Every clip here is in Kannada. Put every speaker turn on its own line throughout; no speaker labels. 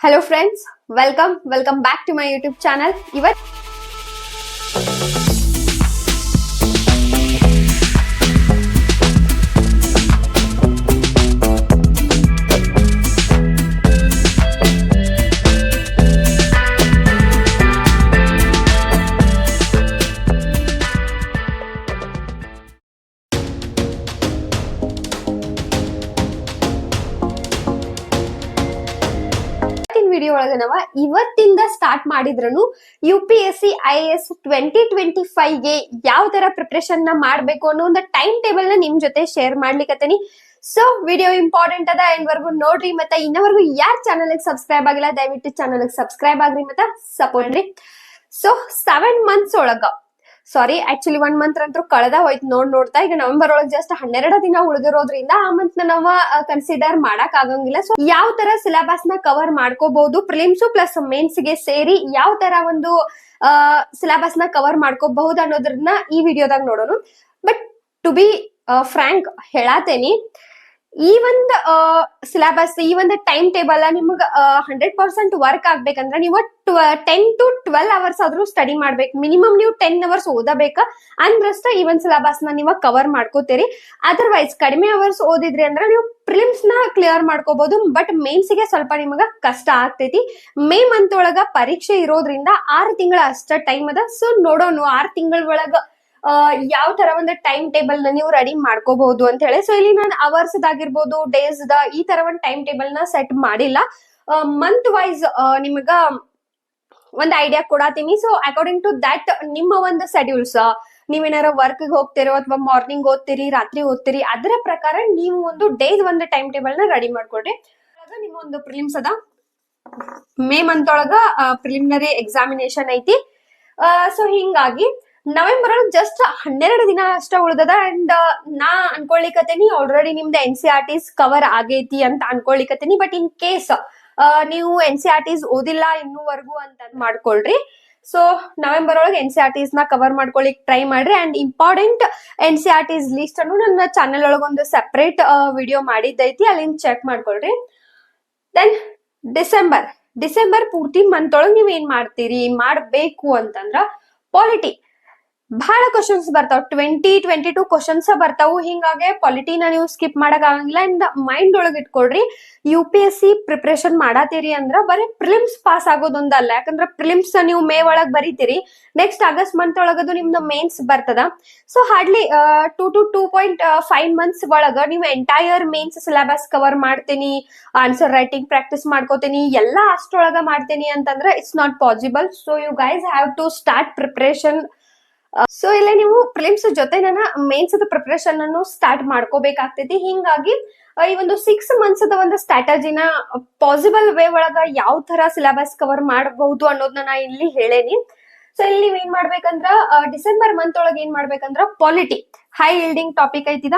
Hello friends welcome welcome back to my YouTube channel ಇವತ್ ಇವತ್ತಿಂದ ಸ್ಟಾರ್ಟ್ ಮಾಡಿದ್ರು U P S C I S twenty twenty ಫೈವ್ಗೆ ಯಾವ ತರ ಪ್ರಿಪ್ರೇಷನ್ನ ಮಾಡ್ಬೇಕು ಅನ್ನೋ ಒಂದು ಟೈಮ್ ಟೇಬಲ್ನ ನಿಮ್ ಜೊತೆ ಶೇರ್ ಮಾಡ್ಲಿಕತ್ತೀನಿ. ಸೊ ವಿಡಿಯೋ ಇಂಪಾರ್ಟೆಂಟ್ ಅದ ಇನ್ವರ್ಗು ವರ್ಗು ನೋಡ್ರಿ ಮತ್ತೆ ಇನ್ನವರೆಗೂ ಯಾರ್ ಚಾನಲ್ ಸಬ್ಸ್ಕ್ರೈಬ್ ಆಗಿಲ್ಲ, ದಯವಿಟ್ಟು ಚಾನಲ್ ಸಬ್ಸ್ಕ್ರೈಬ್ ಆಗ್ರಿ ಮತ್ತೆ ಸಪೋರ್ಟ್ ಸೊ ಸೆವೆನ್ ಮಂತ್ಸ್ ಒಳಗ ಸಾರಿ ಆಕ್ಚುಲಿ ಒನ್ ಮಂತ್ ಅಂತೂ ಕಳೆದ ಹೋಯ್ತು. ನೋಡ್ ನೋಡ್ತಾ ಈಗ ನವೆಂಬರ್ ಒಳಗ್ ಜಸ್ಟ್ ಹನ್ನೆರಡು ದಿನ ಉಳಿದಿರೋದ್ರಿಂದ ಆ ಮಂತ್ ನಾವ ಕನ್ಸಿಡರ್ ಮಾಡಕ್ ಆಗಂಗಿಲ್ಲ. ಸೊ ಯಾವ ತರ ಸಿಲೆಬಸ್ನ ಕವರ್ ಮಾಡ್ಕೋಬಹುದು ಪ್ರಿಲಿಮ್ಸ್ ಪ್ಲಸ್ ಮೇನ್ಸ್ಗೆ ಸೇರಿ ಯಾವ ತರ ಒಂದು ಸಿಲೆಬಸ್ನ ಕವರ್ ಮಾಡ್ಕೋಬಹುದು ಅನ್ನೋದ್ರನ್ನ ಈ ವಿಡಿಯೋದಾಗ ನೋಡೋಣ. ಬಟ್ ಟು ಬಿ ಫ್ರಾಂಕ್ ಹೇಳಾತೇನಿ ಈ ಒಂದ್ ಸಿಲೆಬಸ್ ಈ ಒಂದು ಟೈಮ್ ಟೇಬಲ್ ನಿಮಗ್ ಹಂಡ್ರೆಡ್ ಪರ್ಸೆಂಟ್ ವರ್ಕ್ ಆಗ್ಬೇಕಂದ್ರ ನೀವು ಟೆನ್ ಟು ಟ್ವೆಲ್ ಅವರ್ಸ್ ಆದ್ರೂ ಸ್ಟಡಿ ಮಾಡ್ಬೇಕು. ಮಿನಿಮಮ್ ನೀವು ಟೆನ್ ಅವರ್ಸ್ ಓದಬೇಕ. ಅಂದ್ರಷ್ಟ ಈ ಒಂದ್ ಸಿಲೆಬಸ್ನ ನೀವು ಕವರ್ ಮಾಡ್ಕೋತೀರಿ. ಅದರ್ವೈಸ್ ಕಡಿಮೆ ಅವರ್ಸ್ ಓದಿದ್ರಿ ಅಂದ್ರೆ ನೀವು ಪ್ರಿಲಿಮ್ಸ್ನ ಕ್ಲಿಯರ್ ಮಾಡ್ಕೋಬಹುದು ಬಟ್ ಮೇನ್ಸ್ಗೆ ಸ್ವಲ್ಪ ನಿಮಗ ಕಷ್ಟ ಆಗ್ತೈತಿ. ಮೇ ಮಂತ್ ಒಳಗ ಪರೀಕ್ಷೆ ಇರೋದ್ರಿಂದ ಆರು ತಿಂಗಳ ಅಷ್ಟ ಟೈಮ್ ಅದ. ಸೊ ನೋಡೋಣ ಆರು ತಿಂಗಳ ಒಳಗ ಯಾವ ತರ ಒಂದು ಟೈಮ್ ಟೇಬಲ್ನ ನೀವು ರೆಡಿ ಮಾಡ್ಕೋಬಹುದು ಅಂತ ಹೇಳಿ. ಸೊ ಇಲ್ಲಿ ನಾನು ಅವರ್ಸ್ ಆಗಿರ್ಬೋದು ಡೇಸ್ ದ ಈ ತರ ಒಂದು ಟೈಮ್ ಟೇಬಲ್ನ ಸೆಟ್ ಮಾಡಿಲ್ಲ. ಮಂತ್ ವೈಸ್ ನಿಮಗ ಒಂದ್ ಐಡಿಯಾ ಕೊಡಾತೀನಿ. ಸೊ ಅಕಾರ್ಡಿಂಗ್ ಟು ದಟ್ ನಿಮ್ಮ ಒಂದು ಶೆಡ್ಯೂಲ್ಸ್ ನೀವೇನಾರ ವರ್ಕ್ ಹೋಗ್ತಿರೋ ಅಥವಾ ಮಾರ್ನಿಂಗ್ ಓದ್ತೀರಿ, ರಾತ್ರಿ ಓದ್ತೀರಿ, ಅದರ ಪ್ರಕಾರ ನೀವು ಒಂದು ಡೇಸ್ ಒಂದು ಟೈಮ್ ಟೇಬಲ್ನ ರೆಡಿ ಮಾಡ್ಕೊಡ್ರಿ ನಿಮ್ಮ ಒಂದು ಪ್ರಿಲಿಮ್ಸ್ ಅದ. ಮೇ ಮಂತ್ ಒಳಗ ಪ್ರಿಲಿಮಿನರಿ ಎಕ್ಸಾಮಿನೇಷನ್ ಐತಿ. ಸೊ ಹಿಂಗಾಗಿ ನವೆಂಬರ್ ಜಸ್ಟ್ ಹನ್ನೆರಡು ದಿನ ಅಷ್ಟ ಉಳ್ದದ ಅಂಡ್ ನಾ ಅನ್ಕೊಳ್ಲಿಕತ್ತೀನಿ ಆಲ್ರೆಡಿ ನಿಮ್ದು N C R Ts cover ಆಗೈತಿ ಅಂತ ಅನ್ಕೊಳ್ಲಿಕತ್ತೀನಿ ಬಟ್ ಇನ್ ಕೇಸ್ ನೀವು ಎನ್ ಸಿ ಆರ್ ಟಿಸ್ ಓದಿಲ್ಲ ಇನ್ನೂವರೆಗೂ ಅಂತ ಮಾಡ್ಕೊಳ್ರಿ. ಸೊ ನವೆಂಬರ್ ಒಳಗೆ ಎನ್ ಸಿ ಆರ್ ಟಿಸ್ನ ಕವರ್ ಮಾಡ್ಕೊಳಿಕ್ ಟ್ರೈ ಮಾಡ್ರಿ and important N C R Ts list ಅನ್ನು ನನ್ನ ಚಾನೆಲ್ ಒಳಗೆ ಒಂದು ಸೆಪರೇಟ್ ವಿಡಿಯೋ ಮಾಡಿದ್ದೈತಿ, ಅಲ್ಲಿಂದ ಚೆಕ್ ಮಾಡ್ಕೊಳ್ರಿ. ದೆನ್ ಡಿಸೆಂಬರ್ ಡಿಸೆಂಬರ್ ಪೂರ್ತಿ ಮಂತ್ ಒಳಗೆ ನೀವ್ ಏನ್ ಮಾಡ್ತೀರಿ? ಮಾಡ್ಬೇಕು ಅಂತಂದ್ರ ಪಾಲಿಟಿ ಬಹಳ ಕ್ವಶನ್ಸ್ ಬರ್ತಾವ. ಟ್ವೆಂಟಿ ಟ್ವೆಂಟಿ ಟೂ ಕ್ವಶನ್ಸ್ ಬರ್ತಾವು. ಹಿಂಗಾಗಿ ಪಾಲಿಟಿನ ನೀವು ಸ್ಕಿಪ್ ಮಾಡಕ್ ಆಗಂಗಿಲ್ಲ. ಇಂದ ಮೈಂಡ್ ಒಳಗ್ ಇಟ್ಕೊಳ್ರಿ. U P S C preparation ಮಾಡತ್ತೀರಿ ಅಂದ್ರ ಬರೀ ಪ್ರಿಲಿಮ್ಸ್ ಪಾಸ್ ಆಗೋದೊಂದಲ್ಲ. ಯಾಕಂದ್ರ ಪ್ರಿಲಿಮ್ಸ್ ನೀವು ಮೇ ಒಳಗ್ ಬರೀತೀರಿ. ನೆಕ್ಸ್ಟ್ ಆಗಸ್ಟ್ ಮಂತ್ ಒಳಗದು ನಿಮ್ದು ಮೇನ್ಸ್ ಬರ್ತದ. So hardly two to two point five months ಒಳಗ ನೀವು ಎಂಟೈರ್ ಮೇನ್ಸ್ ಸಿಲೆಬಸ್ ಕವರ್ ಮಾಡ್ತೀನಿ. ಆನ್ಸರ್ ರೈಟಿಂಗ್ ಪ್ರಾಕ್ಟೀಸ್ ಮಾಡ್ಕೋತೀನಿ. ಎಲ್ಲಾ ಅಷ್ಟೊಳಗ ಮಾಡ್ತೀನಿ ಅಂತಂದ್ರೆ it's not possible so you guys have to start preparation so ಇಲ್ಲಿ ನೀವು ಪ್ರಿಲಿಮ್ಸ್ ಜೊತೆ ನನ್ನ ಮೇನ್ಸ್ ಪ್ರಿಪರೇಷನ್ ಅನ್ನು ಸ್ಟಾರ್ಟ್ ಮಾಡ್ಕೋಬೇಕಾಗ್ತೈತಿ. ಹಿಂಗಾಗಿ ಈ ಒಂದು ಸಿಕ್ಸ್ ಮಂತ್ಸ್ ಒಂದು ಸ್ಟ್ರಾಟಜಿನ ಪಾಸಿಬಲ್ ವೇ ಒಳಗ ಯಾವ ತರ ಸಿಲೆಬಸ್ ಕವರ್ ಮಾಡಬಹುದು ಅನ್ನೋದನ್ನ ನಾ ಇಲ್ಲಿ ಹೇಳೇನಿ. ಸೊ ಇಲ್ಲಿ ನೀವ್ ಏನ್ ಮಾಡ್ಬೇಕಂದ್ರ ಡಿಸೆಂಬರ್ ಮಂತ್ ಒಳಗೆ ಏನ್ ಮಾಡ್ಬೇಕಂದ್ರ polity high yielding topic ಐತಿದ.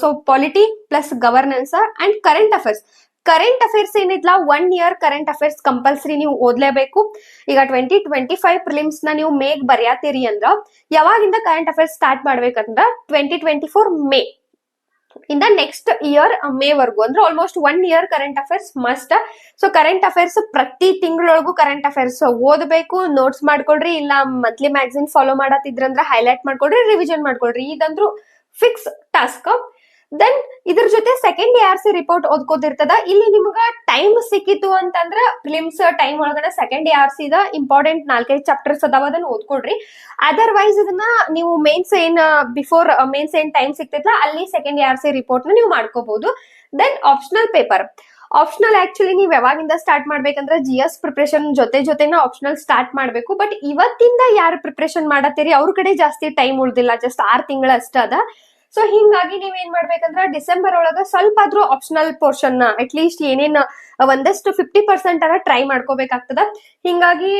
So polity plus governance and current affairs current affairs ಏನಿದ್ಲ? One year current affairs compulsory ನೀವು ಓದ್ಲೇಬೇಕು. ಈಗ ಟ್ವೆಂಟಿ ಟ್ವೆಂಟಿ ಫೈವ್ ಪ್ರಿಲಿಮ್ಸ್ನ ನೀವು ಮೇಗ್ ಬರೆಯತ್ತೀರಿ ಅಂದ್ರ, ಯಾವಾಗಿಂದ ಕರೆಂಟ್ ಅಫೇರ್ಸ್ ಸ್ಟಾರ್ಟ್ ಮಾಡ್ಬೇಕಂದ್ರ ಟ್ವೆಂಟಿ ಟ್ವೆಂಟಿ ಫೋರ್ ಮೇ ಇಂದ ನೆಕ್ಸ್ಟ್ ಇಯರ್ ಮೇ ವರ್ಗು. ಅಂದ್ರೆ almost one year current affairs must so current affairs ಪ್ರತಿ ತಿಂಗಳೊಳಗೂ ಕರೆಂಟ್ ಅಫೇರ್ಸ್ ಓದಬೇಕು. ನೋಟ್ಸ್ ಮಾಡ್ಕೊಳ್ರಿ, ಇಲ್ಲ ಮಂತ್ಲಿ ಮ್ಯಾಗಝಿನ್ ಫಾಲೋ ಮಾಡತ್ತಿದ್ರಂದ್ರ ಹೈಲೈಟ್ ಮಾಡ್ಕೊಳ್ರಿ ರಿವಿಷನ್ ಮಾಡ್ಕೊಳ್ರಿ. ಇದಂದ್ರು ಫಿಕ್ಸ್ ಟಾಸ್ಕ್ ದೆನ್ ಇದ್ರ ಜೊತೆ ಸೆಕೆಂಡ್ ಆರ್ ಸಿ ರಿಪೋರ್ಟ್ ಓದ್ಕೋತಿರ್ತದ. ಇಲ್ಲಿ ನಿಮ್ಗ ಟೈಮ್ ಸಿಕ್ಕಿತ್ತು ಅಂತಂದ್ರ ಫಿಲಿಮ್ಸ್ ಟೈಮ್ ಒಳಗಡೆ ಸೆಕೆಂಡ್ ಆರ್ ಸಿ ಇಂಪಾರ್ಟೆಂಟ್ ನಾಲ್ಕೈದು ಚಾಪ್ಟರ್ಸ್ ಅದಾವ ಅದನ್ನ ಓದ್ಕೊಡ್ರಿ ಅದರ್ವೈಸ್ ಇದನ್ನ ನೀವು ಮೇನ್ಸ್ ಏನ್ ಬಿಫೋರ್ ಮೇನ್ಸ್ ಏನ್ ಟೈಮ್ ಸಿಗ್ತೈತಲ್ಲ ಅಲ್ಲಿ ಸೆಕೆಂಡ್ ಆರ್ ಸಿ ರಿಪೋರ್ಟ್ನ ನೀವು ಮಾಡ್ಕೋಬಹುದು then optional paper optional actually ನೀವ್ ಯಾವಾಗಿಂದ ಸ್ಟಾರ್ಟ್ ಮಾಡ್ಬೇಕಂದ್ರ ಜಿ ಎಸ್ ಪ್ರಿಪ್ರೇಷನ್ ಜೊತೆ ಜೊತೆನ ಆಪ್ಷನಲ್ ಸ್ಟಾರ್ಟ್ ಮಾಡ್ಬೇಕು. ಬಟ್ ಇವತ್ತಿಂದ ಯಾರು ಪ್ರಿಪರೇಷನ್ ಮಾಡತ್ತೀರಿ? ಅವ್ರ ಕಡೆ ಜಾಸ್ತಿ ಟೈಮ್ ಉಳ್ದಿಲ್ಲ. ಜಸ್ಟ್ ಆರ್ ತಿಂಗಳ ಅಷ್ಟ ಅದ ಸೊ ಹಿಂಗಾಗಿ ನೀವ್ ಏನ್ ಮಾಡ್ಬೇಕಂದ್ರ ಡಿಸೆಂಬರ್ ಒಳಗ ಸ್ವಲ್ಪ ಆದ್ರೂ ಆಪ್ಷನಲ್ ಪೋರ್ಷನ್ನ ಅಟ್ ಲೀಸ್ಟ್ ಏನೇನ್ ಒಂದಷ್ಟು ಫಿಫ್ಟಿ ಪರ್ಸೆಂಟ್ ಅನ್ನ ಟ್ರೈ ಮಾಡ್ಕೋಬೇಕಾಗ್ತದ. ಹಿಂಗಾಗಿ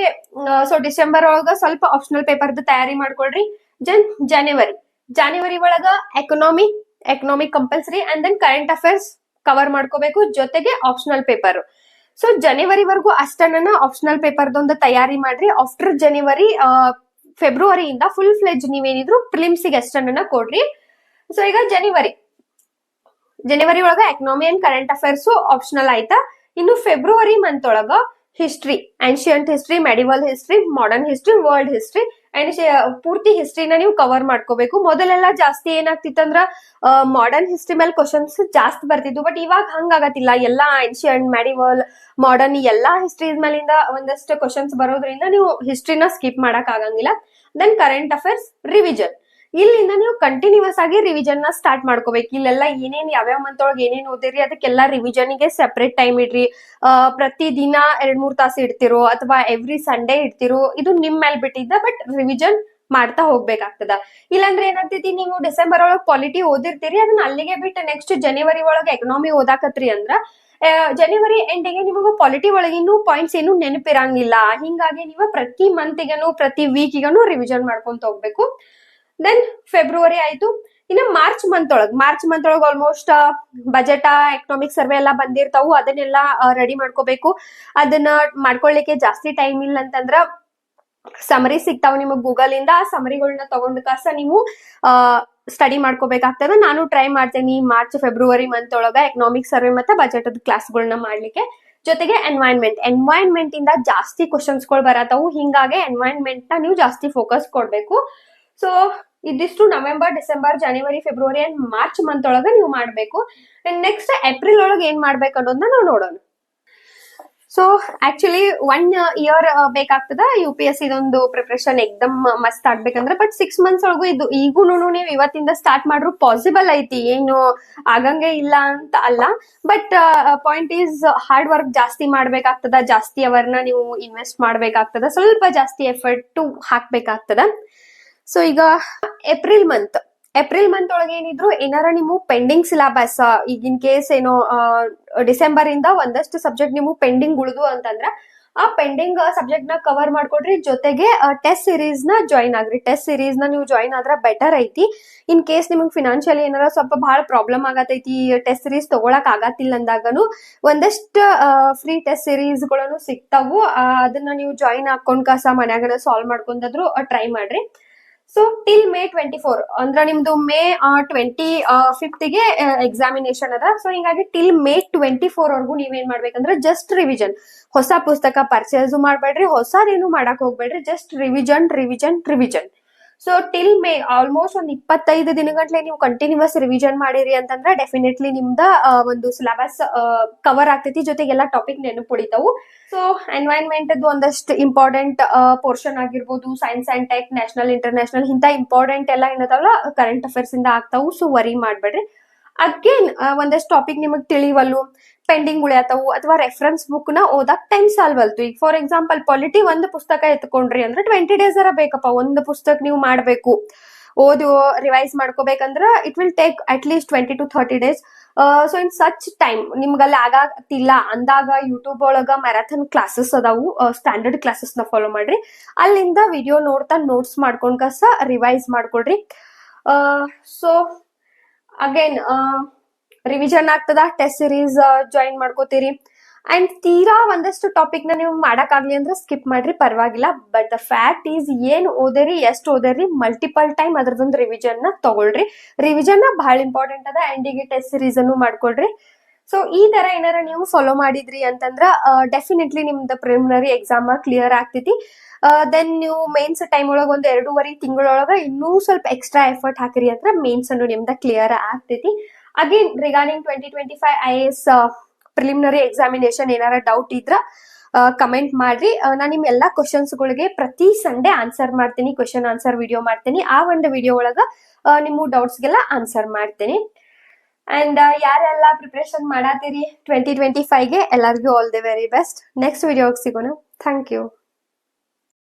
ಸೊ ಡಿಸೆಂಬರ್ ಒಳಗ ಸ್ವಲ್ಪ ಆಪ್ಷನಲ್ ಪೇಪರ್ದು ತಯಾರಿ ಮಾಡ್ಕೊಳ್ರಿ. ಜನ್ ಜನವರಿ ಜನವರಿ ಒಳಗ economy economic compulsory and then current affairs cover ಮಾಡ್ಕೋಬೇಕು, ಜೊತೆಗೆ ಆಪ್ಷನಲ್ ಪೇಪರ್ ಸೊ ಜನವರಿವರೆಗೂ ಅಷ್ಟನ್ನ ಆಪ್ಷನಲ್ ಪೇಪರ್ದೊಂದು ತಯಾರಿ ಮಾಡ್ರಿ. ಆಫ್ಟರ್ ಜನವರಿ ಫೆಬ್ರವರಿಯಿಂದ ಫುಲ್ ಫ್ಲೆಜ್ ನೀವೇನಿದ್ರು ಪ್ರಿಲಿಮ್ಸಿಗೆ ಅಷ್ಟನ್ನ ಕೊಡ್ರಿ. ಸೊ ಈಗ ಜನವರಿ ಜನವರಿ ಒಳಗ economy and current affairs optional ಆಯ್ತಾ? ಇನ್ನು ಫೆಬ್ರವರಿ ಮಂತ್ ಒಳಗ history ancient history medieval history modern history world history and ಪೂರ್ತಿ ಹಿಸ್ಟ್ರಿನ ನೀವು ಕವರ್ ಮಾಡ್ಕೋಬೇಕು. ಮೊದಲೆಲ್ಲ ಜಾಸ್ತಿ ಏನಾಗ್ತಿತ್ತಂದ್ರ ಮಾಡರ್ನ್ ಹಿಸ್ಟ್ರಿ ಮೇಲೆ ಕ್ವಶನ್ಸ್ ಜಾಸ್ತಿ ಬರ್ತಿದ್ವು. ಬಟ್ ಇವಾಗ ಹಂಗಾಗತ್ತಿಲ್ಲ ಎಲ್ಲಾ ಆನ್ಶಿಯಂಟ್ ಮೆಡಿವಲ್ ಮಾಡರ್ನ್ ಎಲ್ಲಾ ಹಿಸ್ಟ್ರಿ ಮೇಲಿಂದ ಒಂದಷ್ಟು ಕ್ವಶನ್ಸ್ ಬರೋದ್ರಿಂದ ನೀವು ಹಿಸ್ಟ್ರಿನ ಸ್ಕಿಪ್ ಮಾಡಕ್ ಆಗಂಗಿಲ್ಲ. ದೆನ್ ಕರೆಂಟ್ ಅಫೇರ್ಸ್ ರಿವಿಷನ್ ಇಲ್ಲಿಂದ ನೀವು ಕಂಟಿನ್ಯೂಸ್ ಆಗಿ ರಿವಿಷನ್ನ ಸ್ಟಾರ್ಟ್ ಮಾಡ್ಕೋಬೇಕು. ಇಲ್ಲೆಲ್ಲ ಏನೇನ್ ಯಾವ್ಯಾವ ಮಂತ್ ಒಳಗೆ ಏನೇನ್ ಓದಿರಿ, ಅದಕ್ಕೆಲ್ಲ ರಿವಿಷನ್ಗೆ ಸೆಪರೇಟ್ ಟೈಮ್ ಇಡ್ರಿ. ಪ್ರತಿ ದಿನ ಎರಡ್ ಮೂರ್ ತಾಸು ಇಡ್ತಿರೋ ಅಥವಾ ಎವ್ರಿ ಸಂಡೇ ಇಡ್ತಿರೋ, ಇದು ನಿಮ್ ಮೇಲೆ ಬಿಟ್ಟಿದ್ದ ಬಟ್ ರಿವಿಷನ್ ಮಾಡ್ತಾ ಹೋಗ್ಬೇಕಾಗ್ತದ. ಇಲ್ಲಾಂದ್ರೆ ಏನಾಗ್ತೈತಿ, ನೀವು ಡಿಸೆಂಬರ್ ಒಳಗ್ ಪಾಲಿಟಿ ಓದಿರ್ತೀರಿ, ಅದನ್ನ ಅಲ್ಲಿಗೆ ಬಿಟ್ಟು ನೆಕ್ಸ್ಟ್ ಜನವರಿ ಒಳಗೆ ಎಕನಾಮಿ ಓದಾಕತ್ರಿ ಅಂದ್ರ ಜನವರಿ ಎಂಡಿಗೆ ನಿಮಗೂ ಪಾಲಿಟಿ ಒಳಗಿನೂ ಪಾಯಿಂಟ್ಸ್ ಏನು ನೆನಪಿರಂಗಿಲ್ಲ. ಹಿಂಗಾಗಿ ನೀವು ಪ್ರತಿ ಮಂತಿಗೆನು ಪ್ರತಿ ವೀಕಿಗೆನು ರಿವಿಷನ್ ಮಾಡ್ಕೊಂತ ಹೋಗ್ಬೇಕು. ದೆನ್ ಫೆಬ್ರವರಿ ಆಯ್ತು. ಇನ್ನು ಮಾರ್ಚ್ ಮಂತ್ ಒಳಗ್ ಮಾರ್ಚ್ ಮಂತ್ ಒಳಗ್ ಆಲ್ಮೋಸ್ಟ್ ಬಜೆಟ್ ಎಕನಾಮಿಕ್ ಸರ್ವೆ ಎಲ್ಲ ಬಂದಿರ್ತಾವು. ಅದನ್ನೆಲ್ಲ ರೆಡಿ ಮಾಡ್ಕೋಬೇಕು. ಅದನ್ನ ಮಾಡ್ಕೊಳ್ಳಿಕ್ಕೆ ಜಾಸ್ತಿ ಟೈಮ್ ಇಲ್ಲ ಅಂತಂದ್ರ ಸಮರಿ ಸಿಗ್ತಾವ ನಿಮಗ್ ಗೂಗಲ್ ಇಂದ. ಆ ಸಮರಿಗಳನ್ನ ತಗೊಂಡ್ ಕಾಸ ನೀವು ಸ್ಟಡಿ ಮಾಡ್ಕೋಬೇಕಾಗ್ತದ. ನಾನು ಟ್ರೈ ಮಾಡ್ತೇನೆ ಮಾರ್ಚ್ ಫೆಬ್ರವರಿ ಮಂತ್ ಒಳಗ ಎಕನಾಮಿಕ್ ಸರ್ವೆ ಮತ್ತೆ ಬಜೆಟ್ ಕ್ಲಾಸ್ಗಳನ್ನ ಮಾಡ್ಲಿಕ್ಕೆ. ಜೊತೆಗೆ ಎನ್ವೈರ್ನ್ಮೆಂಟ್ ಎನ್ವೈರ್ನ್ಮೆಂಟ್ ಇಂದ ಜಾಸ್ತಿ ಕ್ವಶನ್ಸ್ಗಳು ಬರತಾವು. ಹಿಂಗಾಗಿ ಎನ್ವೈರ್ನ್ಮೆಂಟ್ನ ನೀವು ಜಾಸ್ತಿ ಫೋಕಸ್ ಕೊಡ್ಬೇಕು. ಸೊ ಇದಿಷ್ಟು November, December, January, February and March month ಒಳಗ ನೀವು ಮಾಡ್ಬೇಕು. ನೆಕ್ಸ್ಟ್ ಏಪ್ರಿಲ್ ಒಳಗೆ ಏನ್ ಮಾಡ್ಬೇಕು ಅನ್ನೋದನ್ನ ನಾವು ನೋಡೋಣ. ಸೊ ಆಕ್ಚುಲಿ ಒನ್ ಇಯರ್ ಬೇಕಾಗ್ತದ ಯು ಪಿ ಎಸ್ ಇದೊಂದು ಪ್ರಿಪ್ರೇಷನ್ ಎಕ್ದಮ್ ಮಸ್ತ್ ಆಗ್ಬೇಕಂದ್ರೆ ಬಟ್ ಸಿಕ್ಸ್ ಮಂತ್ಸ್ ಒಳಗೂ ಇದು ಈಗೂನು ನೀವು ಇವತ್ತಿಂದ ಸ್ಟಾರ್ಟ್ ಮಾಡ್ರು ಪಾಸಿಬಲ್ ಐತಿ. ಏನು ಆಗಂಗೆ ಇಲ್ಲ ಅಂತ ಅಲ್ಲ. But point is hard work ಜಾಸ್ತಿ ಮಾಡ್ಬೇಕಾಗ್ತದ, ಜಾಸ್ತಿ ಅವರ್ನ ನೀವು ಇನ್ವೆಸ್ಟ್ ಮಾಡ್ಬೇಕಾಗ್ತದ, ಸ್ವಲ್ಪ ಜಾಸ್ತಿ ಎಫರ್ಟ್ ಹಾಕ್ಬೇಕಾಗ್ತದ. ಸೊ ಈಗ ಏಪ್ರಿಲ್ ಮಂತ್ ಏಪ್ರಿಲ್ ಮಂತ್ ಒಳಗೆ ಏನಿದ್ರು ಏನಾರ ನಿಮ್ಮ ಪೆಂಡಿಂಗ್ ಸಿಲಾಬಸ್ ಈಗ ಕೇಸ್ ಏನೋ ಡಿಸೆಂಬರ್ ಇಂದ ಒಂದಷ್ಟು ಸಬ್ಜೆಕ್ಟ್ ನಿಮ್ಮ ಪೆಂಡಿಂಗ್ ಉಳಿದು ಅಂತಂದ್ರ, ಆ ಪೆಂಡಿಂಗ್ ಸಬ್ಜೆಕ್ಟ್ನ ಕವರ್ ಮಾಡ್ಕೊಡ್ರಿ. ಜೊತೆಗೆ ಟೆಸ್ಟ್ ಸಿರೀಸ್ನ ಜಾಯಿನ್ ಆಗ್ರಿ. ಟೆಸ್ಟ್ ಸಿರೀಸ್ನ ನೀವು ಜಾಯಿನ್ ಆದ್ರ ಬೆಟರ್ ಐತಿ. ಇನ್ ಕೇಸ್ ನಿಮ್ಗೆ ಫಿನಾನ್ಷಿಯಲಿ ಏನಾರ ಸ್ವಲ್ಪ ಬಹಳ ಪ್ರಾಬ್ಲಮ್ ಆಗತೈತಿ ಟೆಸ್ಟ್ ಸಿರೀಸ್ ತಗೊಳಕ್ ಆಗತ್ತಿಲ್ಲ ಅಂದಾಗನು, ಒಂದಷ್ಟು ಫ್ರೀ ಟೆಸ್ಟ್ ಸೀರೀಸ್ಗಳನ್ನು ಸಿಗ್ತಾವು. ಅದನ್ನ ನೀವು ಜಾಯಿನ್ ಹಾಕೊಂಡ್ ಕಸ ಮನ್ಯಾಗನ ಸಾಲ್ವ್ ಮಾಡ್ಕೊಂಡಾದ್ರು ಟ್ರೈ ಮಾಡ್ರಿ. So till May twenty four ಅಂದ್ರೆ ನಿಮ್ದು ಮೇ ಟ್ವೆಂಟಿ ಫಿಫ್ತ್ಗೆ ಎಕ್ಸಾಮಿನೇಷನ್ ಅದ. ಸೊ ಹಿಂಗಾಗಿ ಟಿಲ್ ಮೇ ಟ್ವೆಂಟಿ ಫೋರ್ ವರ್ಗೂ ನೀವೇನ್ ಮಾಡ್ಬೇಕಂದ್ರೆ ಜಸ್ಟ್ ರಿವಿಜನ್ ಹೊಸ ಪುಸ್ತಕ ಪರ್ಚೇಸ್ ಮಾಡ್ಬೇಡ್ರಿ, ಹೊಸದೇನು ಮಾಡಕ್ ಹೋಗ್ಬೇಡ್ರಿ just revision revision revision so till May almost ಒಂದು ಇಪ್ಪತ್ತೈದು ದಿನಗಟ್ಲೆ ನೀವು ಕಂಟಿನ್ಯೂಸ್ ರಿವಿಷನ್ ಮಾಡಿರಿ ಅಂತಂದ್ರೆ ಡೆಫಿನೆಟ್ಲಿ ನಿಮ್ದ ಒಂದು ಸಿಲೆಬಸ್ ಕವರ್ ಆಗ್ತೈತಿ. ಜೊತೆಗೆ ಎಲ್ಲ ಟಾಪಿಕ್ ನೆನಪು ಉಳಿತಾವು ಸೊ ಎನ್ವೈರನ್ಮೆಂಟ್ ಒಂದಷ್ಟು ಇಂಪಾರ್ಟೆಂಟ್ ಪೋರ್ಷನ್ ಆಗಿರ್ಬೋದು. Science and tech national international ಇಂತ ಇಂಪಾರ್ಟೆಂಟ್ ಎಲ್ಲ ಏನದಾವಲ್ಲ ಕರೆಂಟ್ ಅಫೇರ್ಸ್ ಇಂದ ಆಗ್ತಾವು. ಸೊ ವರಿ ಮಾಡ್ಬೇಡ್ರಿ. ಅಗೇನ್ ಒಂದಷ್ಟು ಟಾಪಿಕ್ ನಿಮಗೆ ತಿಳಿವಲ್ಲು. ಪೆಂಡಿಂಗ್ ಉಳಿಯತಾವು ಅಥವಾ ರೆಫರೆನ್ಸ್ ಬುಕ್ನ ಓದಕ್ ಟೈಮ್ ಸಾಲ್ವಲ್ತು ಈಗ ಫಾರ್ ಎಕ್ಸಾಂಪಲ್ ಪಾಲಿಟಿ ಒಂದು ಪುಸ್ತಕ ಎತ್ಕೊಂಡ್ರಿ ಅಂದ್ರೆ ಟ್ವೆಂಟಿ ಡೇಸ್ ಅರ ಬೇಕಪ್ಪ. ಒಂದು ಪುಸ್ತಕ ನೀವು ಮಾಡ್ಬೇಕು. ಓದು revise ಮಾಡ್ಕೋಬೇಕಂದ್ರ it will take at least twenty to thirty days so in such time ನಿಮ್ಗಲ್ಲಿ ಆಗತ್ತಿಲ್ಲ ಅಂದಾಗ ಯೂಟ್ಯೂಬ್ ಒಳಗ ಮ್ಯಾರಥಾನ್ ಕ್ಲಾಸಸ್ ಅದಾವು. ಸ್ಟ್ಯಾಂಡರ್ಡ್ ಕ್ಲಾಸಸ್ನ ಫಾಲೋ ಮಾಡ್ರಿ. ಅಲ್ಲಿಂದ ವಿಡಿಯೋ ನೋಡ್ತಾ ನೋಟ್ಸ್ ಮಾಡ್ಕೊಂಡ್ ಕಸ ರಿವೈಸ್ ಮಾಡ್ಕೊಳ್ರಿ. ಸೊ ಅಗೇನ್ ರಿವಿಷನ್ ಆಗ್ತದ? ಟೆಸ್ಟ್ ಸಿರೀಸ್ ಜಾಯಿನ್ ಮಾಡ್ಕೋತೀರಿ. ಅಂಡ್ ತೀರಾ ಒಂದಷ್ಟು ಟಾಪಿಕ್ನ ನೀವು ಮಾಡಕ್ ಆಗ್ಲಿ ಅಂದ್ರೆ ಸ್ಕಿಪ್ ಮಾಡ್ರಿ, ಪರವಾಗಿಲ್ಲ. ಬಟ್ ದ ಫ್ಯಾಕ್ಟ್ ಈಸ್ ಏನ್ ಓದಿರಿ, ಎಷ್ಟು ಓದಿರಿ ಮಲ್ಟಿಪಲ್ ಟೈಮ್ ಅದ್ರದೊಂದು ರಿವಿಷನ್ನ ತಗೊಳ್ರಿ. ರಿವಿಷನ್ನ ಬಹಳ ಇಂಪಾರ್ಟೆಂಟ್ ಅದ. ಅಂಡ್ ಈಗ ಟೆಸ್ಟ್ ಸಿರೀಸ್ ಅನ್ನು ಮಾಡ್ಕೊಳ್ರಿ. ಸೊ ಈ ತರ ಏನಾರ ನೀವು ಫಾಲೋ ಮಾಡಿದ್ರಿ ಅಂತಂದ್ರ ಡೆಫಿನೆಟ್ಲಿ ನಿಮ್ದು ಪ್ರಿಲಿಮಿನರಿ ಎಕ್ಸಾಮ್ ಕ್ಲಿಯರ್ ಆಗ್ತೈತಿ. ದೆನ್ ನೀವು ಮೇನ್ಸ್ ಟೈಮ್ ಒಳಗ ಒಂದ್ ಎರಡೂವರೆ ತಿಂಗಳೊಳಗ ಇನ್ನೂ ಸ್ವಲ್ಪ ಎಕ್ಸ್ಟ್ರಾ ಎಫರ್ಟ್ ಹಾಕಿರಿ ಅಂದ್ರೆ ಮೇನ್ಸ್ ಅನ್ನು ನಿಮ್ದ ಕ್ಲಿಯರ್ ಆಗ್ತೈತಿ. Again regarding twenty twenty five I S preliminary examination ಏನಾರ ಡೌಟ್ ಇದ್ರ ಕಮೆಂಟ್ ಮಾಡ್ರಿ. ನಾನು ನಿಮ್ಮ ನಿಮ್ ಎಲ್ಲಾ ಕ್ವಶನ್ಸ್ ಗಳಿಗೆ ಪ್ರತಿ ಸಂಡೆ ಆನ್ಸರ್ ಮಾಡ್ತೀನಿ ಕ್ವಶನ್ ಆನ್ಸರ್ ವಿಡಿಯೋ ಮಾಡ್ತೀನಿ. ಆ ಒಂದು ವಿಡಿಯೋ ಒಳಗ ನಿಮ್ಮ ಡೌಟ್ಸ್ ಗೆಲ್ಲ ಆನ್ಸರ್ ಮಾಡ್ತೀನಿ ಅಂಡ್ ಯಾರೆಲ್ಲ ಪ್ರಿಪ್ರೇಷನ್ ಮಾಡಾತೀರಿ ಟ್ವೆಂಟಿ ಟ್ವೆಂಟಿ ಫೈವ್ಗೆ ಎಲ್ಲರಿಗೂ all the very best next ವಿಡಿಯೋಗೆ ಸಿಗೋಣ. Thank you